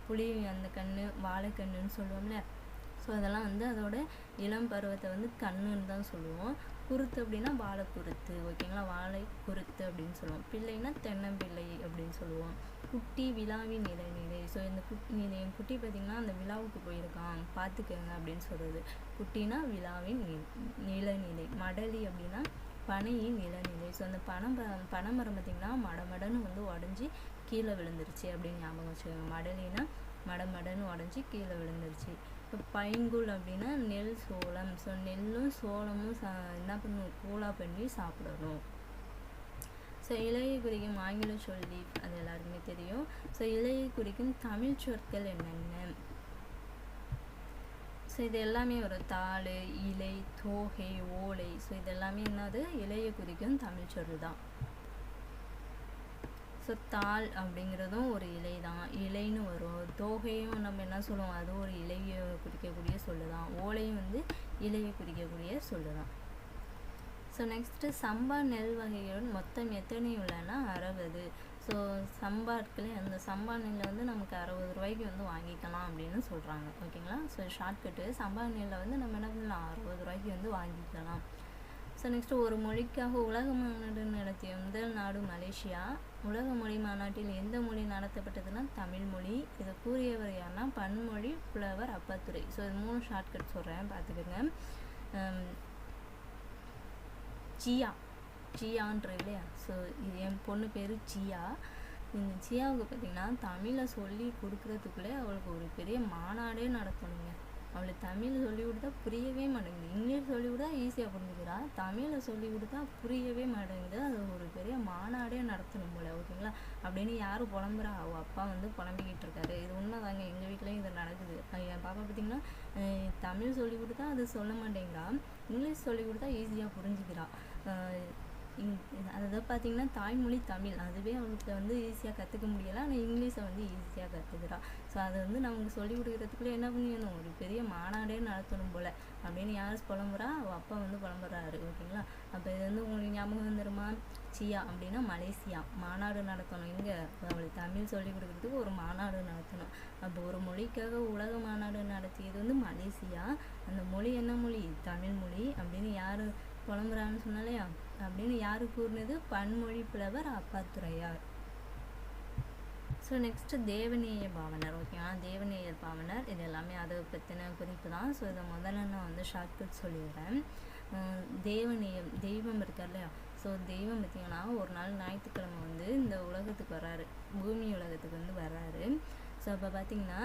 புளி அந்த கன்று வாழைக்கன்றுன்னு சொல்லுவோம்ல. ஸோ அதெல்லாம் வந்து அதோட இளம் பருவத்தை வந்து கண்ணுன்னு தான் சொல்லுவோம். குருத்து அப்படின்னா வாழை குருத்து ஓகேங்களா வாழை குருத்து அப்படின்னு சொல்லுவோம். பிள்ளைன்னா தென்னம்பிள்ளை அப்படின்னு சொல்லுவோம். குட்டி விழாவின் இடைநிலை ஸோ இந்த குட்டி இது என் குட்டி பார்த்திங்கன்னா அந்த விழாவுக்கு போயிருக்கான். பார்த்துக்கங்க அப்படின்னு சொல்கிறது குட்டினா விழாவின் நிலநிலை மடலி அப்படின்னா பனையின் நிலநிலை ஸோ அந்த பனம் பனைமரம் பார்த்திங்கன்னா மடமடன்னு வந்து உடஞ்சி கீழே விழுந்துருச்சு அப்படின்னு ஞாபகம் வச்சுக்கோங்க. மடலினா மடமடன்னு உடஞ்சி கீழே விழுந்துருச்சு. இப்போ பைங்குல் அப்படின்னா நெல் சோளம் ஸோ நெல்லும் சோளமும் சா என்ன பண்ணணும் கூலாக பண்ணி சாப்பிடணும். ஸோ இலையை குறிக்கும் ஆங்கில சொல்லி அது எல்லாருக்குமே தெரியும். ஸோ இலையை குறிக்கும் தமிழ் சொற்கள் என்னென்ன? ஸோ இது எல்லாமே ஒரு தாள் இலை தோகை ஓலை. ஸோ இது எல்லாமே என்னது? இலையை குறிக்கும் தமிழ் சொல் தான் ஸோ தாள் அப்படிங்கிறதும் ஒரு இலை தான் இலைன்னு வரும். தோகையும் நம்ம என்ன சொல்லுவோம்? அதுவும் ஒரு இலையை குறிக்கக்கூடிய சொல்லு தான் ஓலையும் வந்து இலையை குறிக்கக்கூடிய சொல்லலாம் தான் ஸோ நெக்ஸ்ட்டு சம்பா நெல் வகைகள் மொத்தம் எத்தனை உள்ளன? அறுபது. ஸோ சம்பா இருக்குல்ல அந்த சம்பா நெல்லை வந்து நமக்கு அறுபது ரூபாய்க்கு வந்து வாங்கிக்கலாம் அப்படின்னு சொல்கிறாங்க ஓகேங்களா? ஸோ ஷார்ட்கட்டு சம்பா நெல்லை வந்து நம்ம என்ன பண்ணலாம்? அறுபது ரூபாய்க்கு வந்து வாங்கிக்கலாம். ஸோ நெக்ஸ்ட்டு ஒரு மொழிக்காக உலக மாநாடு நடத்திய முதல் நாடு மலேசியா. உலக மொழி மாநாட்டில் எந்த மொழி நடத்தப்பட்டதுன்னா தமிழ் மொழி. இதை கூறியவர் யாருன்னா பன்மொழி புலவர் அப்பாத்துரை ஸோ இது மூணு ஷார்ட்கட் சொல்கிறேன் பார்த்துக்கோங்க. ஜியா. ஜியான்ற இல்லையா? ஸோ இது என் பொண்ணு பேர் ஜியா. இந்த ஜியாவுக்கு பார்த்தீங்கன்னா தமிழை சொல்லி கொடுக்குறதுக்குள்ளே அவளுக்கு ஒரு பெரிய மாநாடே நடத்தணுங்க. அவளுக்கு தமிழ் சொல்லி கொடுத்தா புரியவே மாட்டேங்குது. இங்கிலீஷ் சொல்லி கொடுத்தா ஈஸியாக புரிஞ்சுக்கிறா. தமிழை சொல்லி கொடுத்தா புரியவே மாட்டேங்குது. அது ஒரு பெரிய மாநாடே நடத்தணும் போல ஓகேங்களா? அப்படின்னு யாரும் புலம்புறா? அவள் அப்பா வந்து புலம்பிக்கிட்டு இருக்காரு. இது உண்மைதாங்க. எங்கள் வீட்லேயும் இது நடக்குது. என் பாப்பா பார்த்தீங்கன்னா தமிழ் சொல்லி கொடுத்தா அது சொல்ல மாட்டேங்கிறா. இங்கிலீஷ் சொல்லி கொடுத்தா ஈஸியாக புரிஞ்சுக்கிறா. இங் அதாவது பார்த்தீங்கன்னா தாய்மொழி தமிழ். அதுவே அவளுக்கு வந்து ஈஸியாக கற்றுக்க முடியலை. ஆனால் இங்கிலீஷை வந்து ஈஸியாக கற்றுக்குறா ஸோ அதை வந்து நமக்கு சொல்லிக் கொடுக்குறதுக்குள்ளே என்ன பண்ணிடணும்? ஒரு பெரிய மாநாடே நடத்தணும் போல். அப்படின்னு யார் புலம்புறா? அவள் அப்பா வந்து புலம்புறாரு. ஓகேங்களா? அப்போ இது வந்து உங்களுக்கு ஞாபகம் வந்துருமா? சியா அப்படின்னா மலேசியா. மாநாடு நடத்தணும். இங்கே அவளுக்கு தமிழ் சொல்லிக் கொடுக்குறதுக்கு ஒரு மாநாடு நடத்தணும். அப்போ ஒரு மொழிக்காக உலக மாநாடு நடத்தியது வந்து மலேசியா. அந்த மொழி என்ன மொழி? தமிழ் மொழி. அப்படின்னு யார் புலம்புறான்னு சொன்னாலையா அப்படின்னு யார் கூறினது? பன்மொழி புலவர் அப்பாத்துறையார் ஸோ நெக்ஸ்ட்டு தேவநேய பாவனர். ஓகேவா தேவநேயர் பாவனர். இது எல்லாமே அதை பற்றின குறிப்பு தான் ஸோ இதை முதல்ல நான் வந்து ஷார்ட்கட் சொல்லிடுறேன். தேவநேயம் தெய்வம் இருக்கார் இல்லையா? ஸோ தெய்வம் பார்த்தீங்கன்னா ஒரு நாள் ஞாயிற்றுக்கிழமை வந்து இந்த உலகத்துக்கு வர்றாரு. பூமி உலகத்துக்கு வந்து வர்றாரு. ஸோ அப்போ பார்த்தீங்கன்னா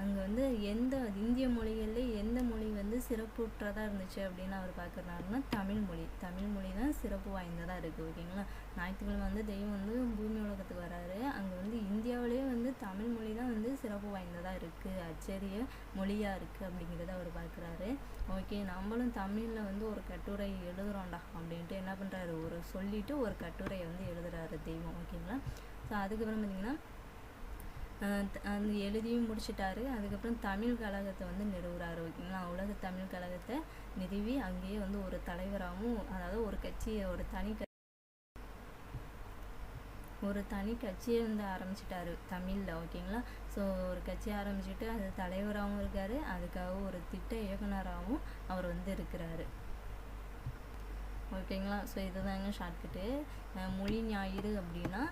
அங்கே வந்து எந்த இந்திய மொழிகள்ல எந்த மொழி வந்து சிறப்புற்றதாக இருந்துச்சு அப்படின்னு அவர் பார்க்குறாருன்னா தமிழ் மொழி. தமிழ் மொழி தான் சிறப்பு வாய்ந்ததாக இருக்குது ஓகேங்களா? ஞாயிற்றுக்கிழமை வந்து தெய்வம் வந்து பூமி உலகத்துக்கு வராரு. அங்கே வந்து இந்தியாவிலேயே வந்து தமிழ் மொழி தான் வந்து சிறப்பு வாய்ந்ததாக இருக்குது அச்சரிய மொழியாக இருக்குது அப்படிங்கிறத அவர் பார்க்குறாரு. ஓகே நம்மளும் தமிழில் வந்து ஒரு கட்டுரை எழுதுகிறோம்டா அப்படின்ட்டு என்ன பண்ணுறாரு ஒரு சொல்லிவிட்டு ஒரு கட்டுரையை வந்து எழுதுறாரு தெய்வம் ஓகேங்களா? ஸோ அதுக்கப்புறம் பார்த்தீங்கன்னா அந்த எழுதியும் முடிச்சிட்டாரு. அதுக்கப்புறம் தமிழ் கழகத்தை வந்து நிறுவுறாரு. ஓகேங்களா? உலக தமிழ் கழகத்தை நிறுவி அங்கேயே வந்து ஒரு தலைவராகவும் அதாவது ஒரு கட்சியை ஒரு தனி ஒரு தனி கட்சியை வந்து ஆரம்பிச்சிட்டாரு தமிழில். ஓகேங்களா? ஸோ ஒரு கட்சி ஆரம்பிச்சுட்டு அது தலைவராகவும் இருக்கார். அதுக்காக ஒரு திட்ட இயக்குனராகவும் அவர் வந்து இருக்கிறாரு. ஓகேங்களா? ஸோ இதுதாங்க ஷார்ட்கட்டு மொழி ஞாயிறு அப்படின்னா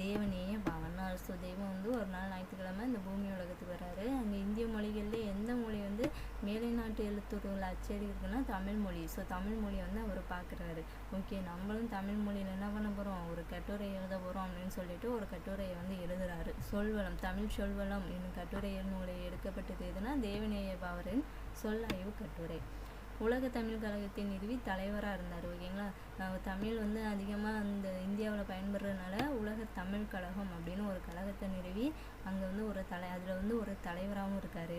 தேவநேய பாவனார் ஸோ தெய்வம் வந்து ஒரு நாள் ஞாயிற்றுக்கிழமை இந்த பூமி உலகத்துக்கு வராரு. அங்கே இந்திய மொழிகளில் எந்த மொழி வந்து மேலை நாட்டு எழுத்துருவில் அச்சடி இருக்குன்னா தமிழ் மொழி. ஸோ தமிழ் மொழியை வந்து அவர் பார்க்குறாரு ஓகே நம்மளும் தமிழ் மொழியில் என்ன பண்ண போகிறோம் ஒரு கட்டுரை எழுத போகிறோம் அப்படின்னு சொல்லிட்டு ஒரு கட்டுரையை வந்து எழுதுறாரு. சொல்வளம் தமிழ் சொல்வளம் என்னும் கட்டுரை நூலை எடுக்கப்பட்டது எதுனா தேவநேய பாவரின் சொல் ஆய்வு கட்டுரை. உலக தமிழ் கழகத்தை நிறுவி தலைவராக இருந்தார் ஓகேங்களா? தமிழ் வந்து அதிகமாக அந்த இந்தியாவில் பயன்படுறதுனால உலக தமிழ் கழகம் அப்படின்னு ஒரு கழகத்தை நிறுவி அங்கே வந்து ஒரு தலை அதில் வந்து ஒரு தலைவராகவும் இருக்கார்.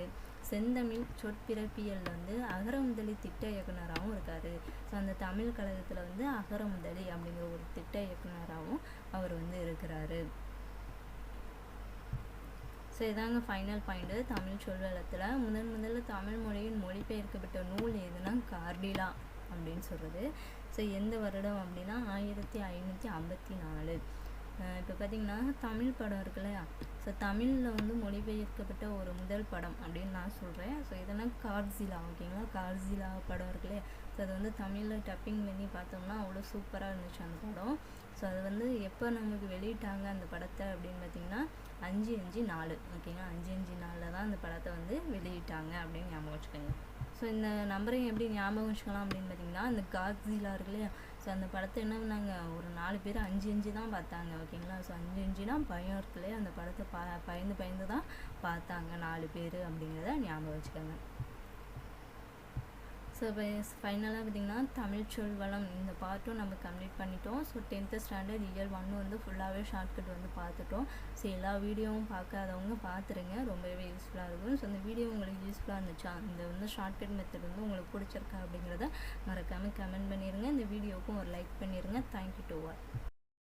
செந்தமிழ் சொற்பிறப்பியலில் வந்து அகரமுதலி திட்ட இயக்குனராகவும் இருக்கார். ஸோ அந்த தமிழ் கழகத்தில் வந்து அகரமுதலி அப்படிங்கிற ஒரு திட்ட இயக்குனராகவும் அவர் வந்து இருக்கிறாரு. ஸோ இதாங்க ஃபைனல் பாயிண்ட்டு தமிழ் சொல்வளத்தில் முதன் முதல்ல தமிழ் மொழியின் மொழிபெயர்க்கப்பட்ட நூல் எதுனா கார்டிலா அப்படின்னு சொல்கிறது ஸோ எந்த வருடம் அப்படின்னா ஆயிரத்தி ஐநூற்றி ஐம்பத்தி நாலு. இப்போ பார்த்தீங்கன்னா தமிழ் படம் இருக்கு இல்லையா ஸோ தமிழில் வந்து மொழிபெயர்க்கப்பட்ட ஒரு முதல் படம் அப்படின்னு நான் சொல்கிறேன் ஸோ இதெல்லாம் கார்ஜிலா ஓகேங்களா கார்ஜிலா படம் இருக்கு இல்லையா ஸோ அது வந்து தமிழில் டப்பிங் பண்ணி பார்த்தோம்னா அவ்வளோ சூப்பராக இருந்துச்சு அந்த படம். ஸோ அது வந்து எப்போ நமக்கு வெளியிட்டாங்க அந்த படத்தை அப்படின்னு பார்த்தீங்கன்னா அஞ்சு அஞ்சு நாலு ஓகேங்களா அஞ்சு அஞ்சு நாலில் தான் அந்த படத்தை வந்து வெளியிட்டாங்க அப்படின்னு ஞாபகம் வச்சுக்கோங்க. ஸோ இந்த நம்பரையும் எப்படி ஞாபகம் வச்சுக்கலாம் அப்படின்னு பார்த்தீங்கன்னா அந்த காக்ஸிலா இருக்கு இல்லையா ஸோ அந்த படத்தை என்ன பண்ணாங்க? ஒரு நாலு பேர் அஞ்சு அஞ்சு தான் பார்த்தாங்க ஓகேங்களா? ஸோ அஞ்சு அஞ்சுனா பயம் இருக்குல்லையே அந்த படத்தை பா பயந்து பயந்து தான் பார்த்தாங்க நாலு பேர் அப்படிங்கிறத ஞாபகம் வச்சுக்கோங்க. ஸோ ஃபைனலாக பார்த்தீங்கன்னா தமிழ் சொல் வளம் இந்த பார்ட்டும் நம்ம கம்ப்ளீட் பண்ணிட்டோம். ஸோ டென்த்து ஸ்டாண்டர்ட் இயர் ஒன்று வந்து ஃபுல்லாகவே ஷார்ட்கட் வந்து பார்த்துட்டோம் ஸோ எல்லா வீடியோவும் பார்க்காதவங்க பார்த்துருங்க ரொம்பவே யூஸ்ஃபுல்லாக இருக்கும். ஸோ இந்த வீடியோ உங்களுக்கு யூஸ்ஃபுல்லாக இருந்துச்சா? இந்த வந்து ஷார்ட்கட் மெத்தட் வந்து உங்களுக்கு பிடிச்சிருக்கா அப்படிங்கிறத மறக்காமல் கமெண்ட் பண்ணிடுங்க இந்த வீடியோவுக்கும் ஒரு லைக் பண்ணிடுங்க தேங்க்யூ டு ஆல்